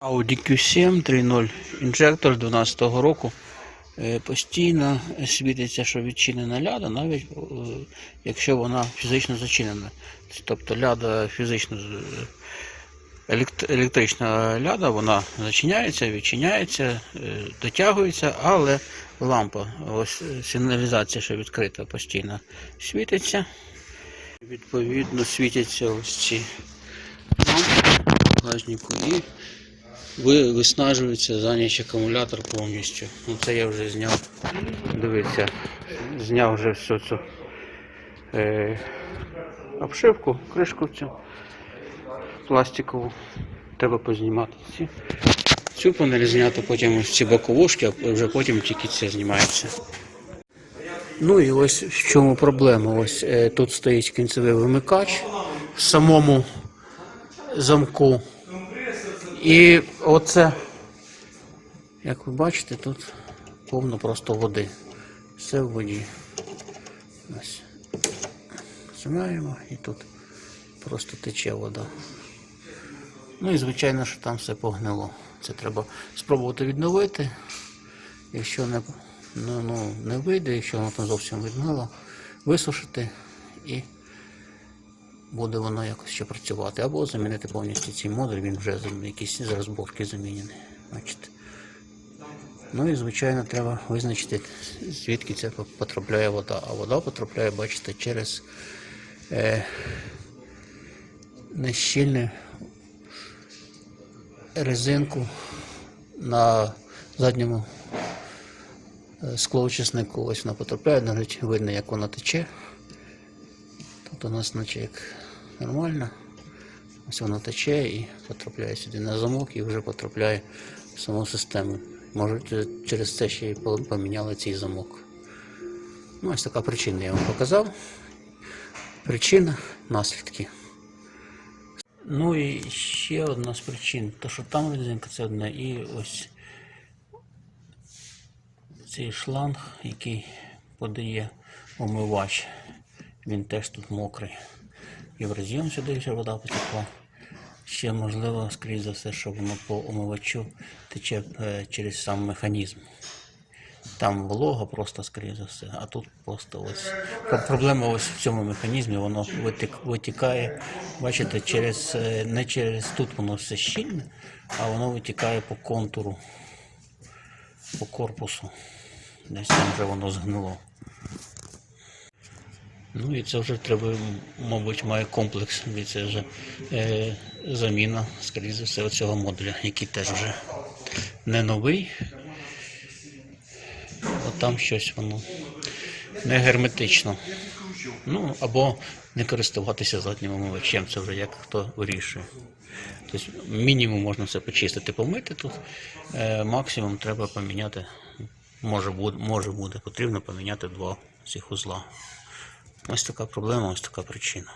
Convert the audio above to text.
Audi Q7 3.0 інжектор 2012 року. Е, Постійно світиться, що відчинена ляда, навіть е, якщо вона фізично зачинена. Тобто ляда фізично електрична ляда, вона зачиняється, відчиняється, е, дотягується, але лампа, ось е, сигналізація, що відкрита постійно світиться. Відповідно світяться ось ці лампи і виснажується за ніч акумулятор повністю. Ну це я вже зняв. Дивіться, зняв вже всю цю е, обшивку, кришку цю пластикову. Треба познімати ці. Цю панель зняти, потім ці боковушки, а вже потім тільки це знімається. Ну і ось в чому проблема. Ось е, тут стоїть кінцевий вимикач в самому замку. І оце, як ви бачите, тут повно просто води. Все в воді. Ось. Знімаємо і тут просто тече вода. Ну і звичайно, що там все погнило. Це треба спробувати відновити. Якщо не, ну, ну, не вийде, якщо воно там зовсім відгнило, висушити і буде воно якось ще працювати. Або замінити повністю цей модуль, він вже якийсь з розборки замінений. Бачите. Ну і звичайно треба визначити, звідки це потрапляє вода. А вода потрапляє, бачите, через е, нещільну резинку на задньому е, склоочиснику. Ось вона потрапляє, навіть видно, як вона тече. Тут у нас наче як нормально. Ось воно тече і потрапляє сюди на замок і вже потрапляє в саму систему. Може через це ще й поміняли цей замок. Ну, ось така причина я вам показав. Причина, наслідки. Ну і ще одна з причин, то що там резинка це одна, і ось цей шланг, який подає омивач, він теж тут мокрий. І в роз'єм сюди ще вода потекла. Ще можливо, скоріш за все, що воно по омивачу тече е, через сам механізм. Там волога просто, скоріш за все, а тут просто ось проблема ось в цьому механізмі, воно витікає, бачите, через е, не через тут воно все щільне, а воно витікає по контуру, по корпусу. Десь там вже воно згнило. Ну і це вже треба, мабуть, має комплекс, і це вже е, заміна, скоріше за все, цього модуля, який теж вже не новий. Бо там щось воно не герметично. Ну, або не користуватися заднім омивачем, це вже як хто вирішує. Тобто мінімум можна все почистити, помити тут. Е, максимум треба поміняти. Може буде, може буде потрібно поміняти два цих узла. Ось така проблема, ось така причина.